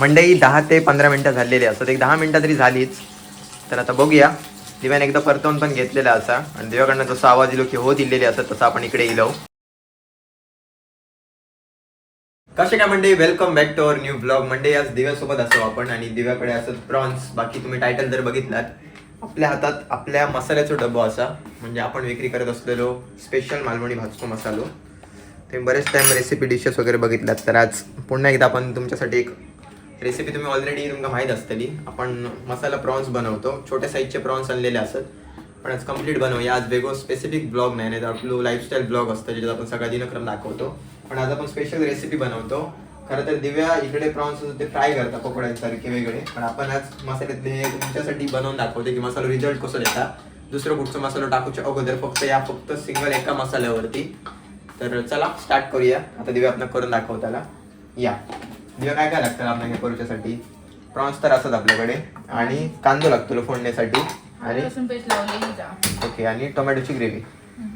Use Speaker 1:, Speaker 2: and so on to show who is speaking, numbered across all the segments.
Speaker 1: मंडई दहा ते पंधरा मिनटं झालेली असतात एक दहा मिनटं तरी झालीच. तर आता बघूया. दिव्याने एकदा परतवून पण घेतलेला असा. आणि दिव्याकडनं जसा आवाज येलो की हो दिलेली असत तसं आपण इकडे येलो हो. कसे काय मंडई? Welcome back to our new blog Monday आज दिव्यासोबत असो आपण आणि दिव्याकडे असत प्रॉन्स बाकी तुम्ही टायटल जर बघितलात आपल्या हातात आपल्या मसाल्याचा डब्बा असा. म्हणजे आपण विक्री करत असलेलो स्पेशल मालवणी भाजको मसालो. तुम्ही बरेच टाइम रेसिपी डिशेस वगैरे बघितल्यात तर आज पुन्हा एकदा आपण तुमच्यासाठी एक रेसिपी तुम्ही ऑलरेडी तुमका माहीत असतली. आपण मसाला प्रॉन्स बनवतो. छोट्या साईजचे प्रॉन्स आणलेले असत. पण आज कंप्लीट बनवूया. आज वेगळं स्पेसिफिक ब्लॉग नाही नाही तर आपलं लाईफस्टाईल ब्लॉग असतं ज्याच्यात आपण सगळा दिनक्रम दाखवतो. पण आज आपण स्पेशल रेसिपी बनवतो. खरं तर दिव्या इकडे प्रॉन्स ते फ्राय करतात पकोड्यांसारखे वेगळे. पण आपण आज मसाल्यातले हे तुमच्यासाठी बनवून दाखवते की मसाला रिझल्ट कसं देतात दुसरं कुठचं मसाला टाकूच्या अगोदर फक्त या फक्त सिंगल एका मसाल्यावरती. तर चला स्टार्ट करूया. आता दिव्या आपण करून दाखवताला. या. दिव्या काय काय लागतं आपल्याला हे करूच्यासाठी प्रॉन्स तर असतात आपल्याकडे. आणि कांदो लागतो फोडण्यासाठी. आणि ओके आणि टोमॅटोची ग्रेव्ही.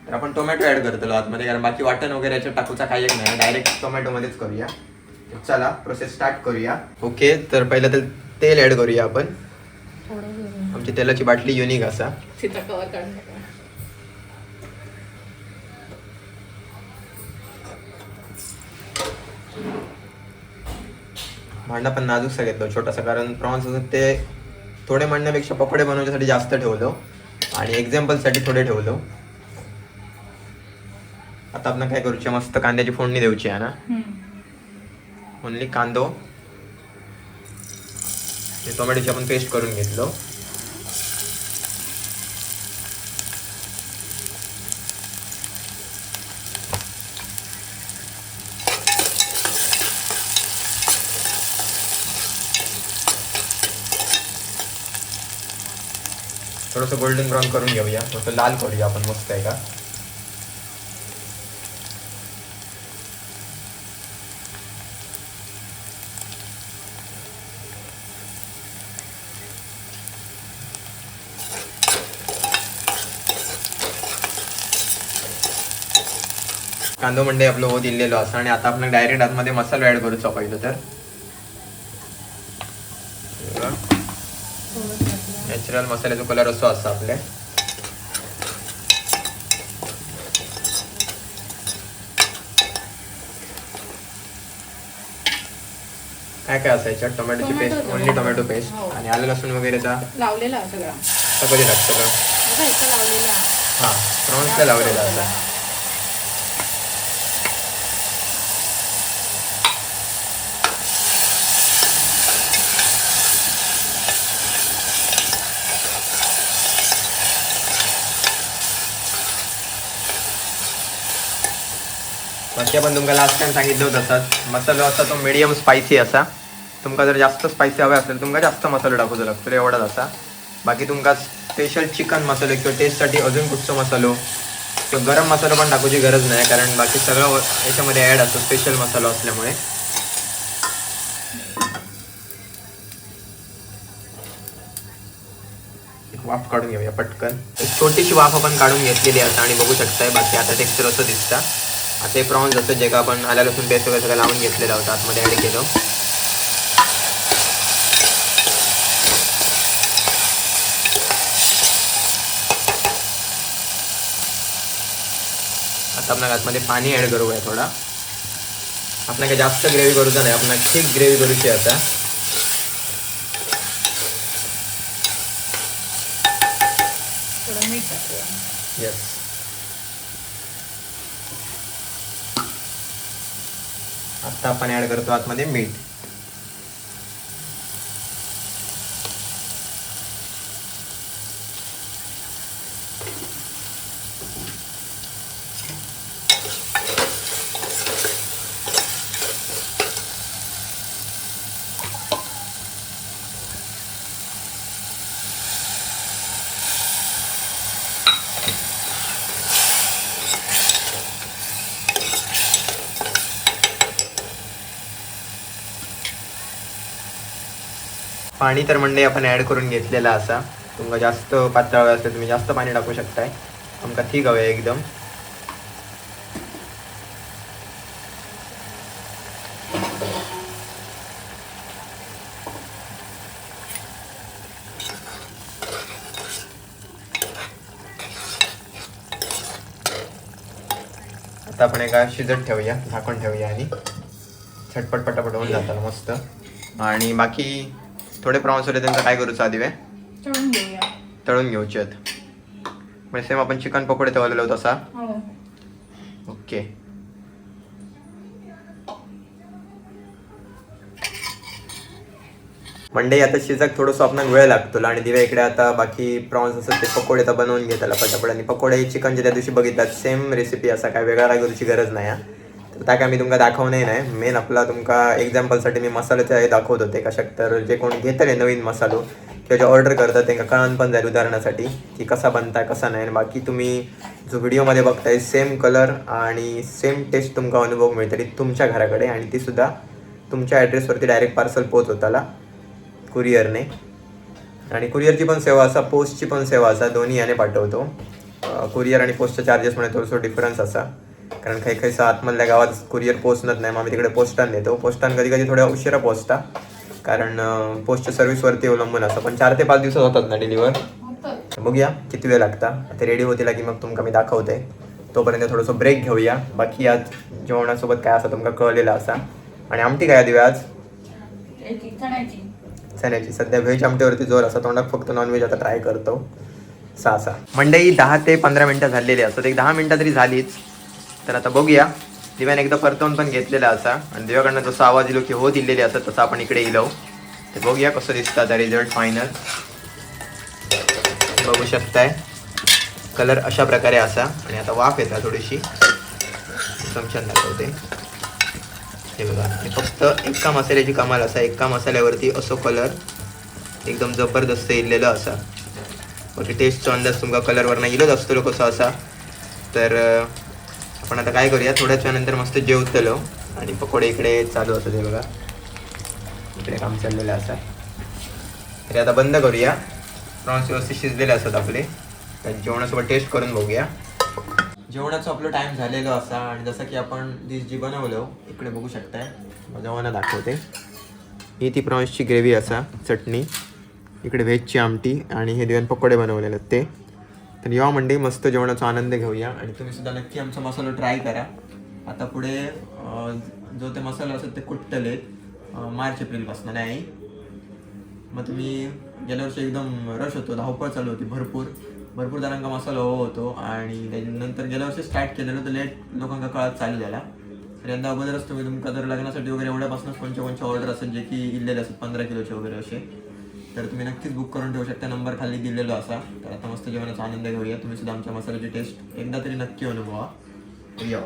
Speaker 1: तर आपण टोमॅटो ऍड करतो आतमध्ये कारण बाकी वाटण वगैरे याच्यात टाकूचा काही एक नाही. डायरेक्ट टोमॅटोमध्येच करूया. चला प्रोसेस स्टार्ट करूया. ओके तर पहिलं तर तेल ऍड करूया आपण. आमची तेलाची बाटली युनिक असा. भांडा पण नाजूकसा घेतलो छोटासा. कारण प्रॉन्स ते थोडे म्हणण्यापेक्षा पकोडे बनवण्यासाठी जास्त ठेवलो. आणि एक्झाम्पलसाठी थोडे ठेवलो. आता आपण काय करूचे? मस्त कांद्याची फोडणी देऊची आहे ना? ओनली कांदो. टोमॅटोची आपण पेस्ट करून घेतलो. थोडंसं गोल्डन ब्राऊन करून घेऊया. थोडंसं लाल करूया आपण मस्त आहे का? कांदो म्हणजे आपलं हो दिलेलो असं. आणि आता आपण डायरेक्ट आतमध्ये मसाला ऍड करूचो पहिलं तर. नॅचरल मसाल्याचा कलर असो असा आपल्या. काय काय असायच्या? टोमॅटोची पेस्ट ओनली टोमॅटो पेस्ट. आणि आलं लसूण वगैरेचा
Speaker 2: लावलेला सगळा.
Speaker 1: कधी लागतं का हां प्रॉन्सला लावलेला असा बाकी पण तुमका लास्ट टाइम सांगितलं होतं तसंच मसालो असा तो मिडियम स्पायसी असा. तुमका जर जास्त स्पायसी हवे असेल तुमका जास्त मसालो टाकूचो लागतो एवढाच असा. बाकी तुमका स्पेशल चिकन मसालो किंवा टेस्टसाठी अजून कुठचो मसालो किंवा गरम मसाला पण टाकूची गरज नाही कारण बाकी सगळं याच्यामध्ये ॲड असतो स्पेशल मसालो असल्यामुळे. एक वाफ काढून घेऊया पटकन. एक छोटीशी वाफ आपण काढून घेतलेली असता आणि बघू शकताय बाकी आता टेक्स्चर असं दिसतं. आता हे प्रॉन्स जसं जे का आपण आल्या लसूण पेस्ट वगैरे सगळं लावून घेतलेलं होतं आतमध्ये ॲड केलं. आता आपण आतमध्ये पाणी ॲड करूया थोडा. आपण काय जास्त ग्रेव्ही करूचा नाही आपण ठीक ग्रेव्ही करूची आहे आता. येस आता आपण ऍड करतो आतमध्ये मीठ पाणी तर म्हणजे आपण ऍड करून घेतलेला असा. तुमका जास्त पातळ हवे असेल तुम्ही जास्त पाणी टाकू शकताय. आमका ठीक हवे एकदम. आता आपण एका शिजत ठेवूया झाकण ठेवूया आणि झटपट पटापट होऊन जातात मस्त. आणि बाकी थोडे प्रॉन्स होते त्यांचं काय करूचं आधी वे
Speaker 2: घेऊया.
Speaker 1: तळून घेऊचे आहेत म्हणजे सेम आपण चिकन पकोडे तळलेलो तसा?
Speaker 2: हो.
Speaker 1: ओके मंडई आता शिजक थोडंसं आपण वेळ लागतो आणि दिव्या इकडे आता बाकी प्रॉन्स असतात ते पकोडे तर बनवून घेताला पटापट. आणि पकोडे चिकनचे त्या दिवशी बघितल्यात सेम रेसिपी असा काय वेगळा रागवची गरज नाही हा. त्या काय मी तुमका दाखवणे नाही. मेन आपला तुमका एक्झाम्पलसाठी मी मसाल्याचे हे दाखवत होते. कशाक तर जे कोण घेतले नवीन मसालो किंवा जे ऑर्डर करतात त्यांना कळण पण जाईल उदाहरणासाठी की कसा बनताय कसा नाही. आणि बाकी तुम्ही जो व्हिडिओमध्ये बघताय सेम कलर आणि सेम टेस्ट तुमका अनुभव मिळतली तुमच्या घराकडे. आणि ती सुद्धा तुमच्या ॲड्रेसवरती डायरेक्ट पार्सल पोहोचवताला कुरिअरने आणि कुरिअरची पण सेवा असा पोस्टची पण सेवा असा दोन्ही याने पाठवतो. कुरिअर आणि पोस्टच्या म्हणजे थोडंसं डिफरन्स असा. कारण काही काही आतमधल्या गावात कुरिअर पोचणत नाही. मग आम्ही तिकडे पोस्टान देतो पोस्टान कधी कधी थोड्या उशिरा पोचता कारण पोस्टच्या सर्व्हिसवरती अवलंबून असं पण चार ते पाच दिवसात होतात ना डिलिव्हर बघूया किती वेळ लागता. ते रेडी होतील की मग तुमका मी दाखवते. तोपर्यंत थोडंसं ब्रेक घेऊया. बाकी आज जेवणासोबत काय असं तुमका कळलेलं असा. आणि आमटी काय दिव्या आज?
Speaker 2: याची चण्याची.
Speaker 1: चण्याची. सध्या व्हेज आमटीवरती जोर असा. तोंडात फक्त नॉनव्हेज आता ट्राय करतो. सहा सहा मंडई दहा ते पंधरा मिनटं झालेली असतात एक दहा मिनटं तरी झालीच. तर आता बघूया. दिव्याने एकदा परतवून पण घेतलेला असा. आणि दिव्याकडनं जसा आवाज इलो की हो दिलेली असं तसं आपण इकडे इलो हो. तर बघूया कसं दिसतं आता रिझल्ट फायनल बघू शकताय. कलर अशा प्रकारे असा. आणि आता वाफ येतात थोडीशी. चमच्यात दाखवते हे बघा. हे फक्त एका मसाल्याची कमाल असा. एका मसाल्यावरती असो कलर एकदम जबरदस्त इल्लेलो असा. बाकी टेस्टचा अंदाज तुमका कलरवरनं इलोच असतो कसो असा. तर पण आता काय करूया थोड्याच वेळानंतर मस्त जेवतलो आणि पकोडे इकडे चालू होतं ते बघा. इकडे काम चाललेलं असं. तरी आता बंद करूया. प्रॉन्स व्यवस्थित शिजलेले असतात आपले. तर जेवणासोबत टेस्ट करून बघूया. जेवणाचं आपलं टाइम झालेलं असा. आणि जसं की आपण डिश जी बनवलं इकडे बघू शकताय. जेवणा दाखवते. ही ती प्रॉन्सची ग्रेव्ही असा चटणी. इकडे व्हेजची आमटी आणि हे दिव्यान पकोडे बनवलेले आहेत ते. तर या मंडई मस्त जेवणाचा आनंद घेऊया. आणि तुम्ही सुद्धा नक्की आमचा मसाला ट्राय करा. आता पुढे जो ते मसाला असतात ते कुट्टलेत मार्च एप्रिलपासून नाही. मग तुम्ही गेल्या वर्षी एकदम रश होतो धावपळ चालू होती भरपूर. भरपूर जणांका मसाला हवा होतो. आणि त्याच्यानंतर गेल्या वर्षी स्टार्ट केलेलं तर लेट लोकांना कळत चालू झाला. तर यंदा अगोदरच तुम्ही तुमका जर लग्नासाठी वगैरे एवढ्यापासूनच कोणच्या कोणच्या ऑर्डर असेल जे की इल्लेले असतात पंधरा किलोचे वगैरे असे तर तुम्ही नक्कीच बुक करून ठेवू शकता. नंबर खाली दिलेलो असा. तर आता मस्त जेवणाचा आनंद घेऊया. तुम्ही सुद्धा आमच्या मसाल्याची टेस्ट एकदा तरी नक्की अनुभवा. या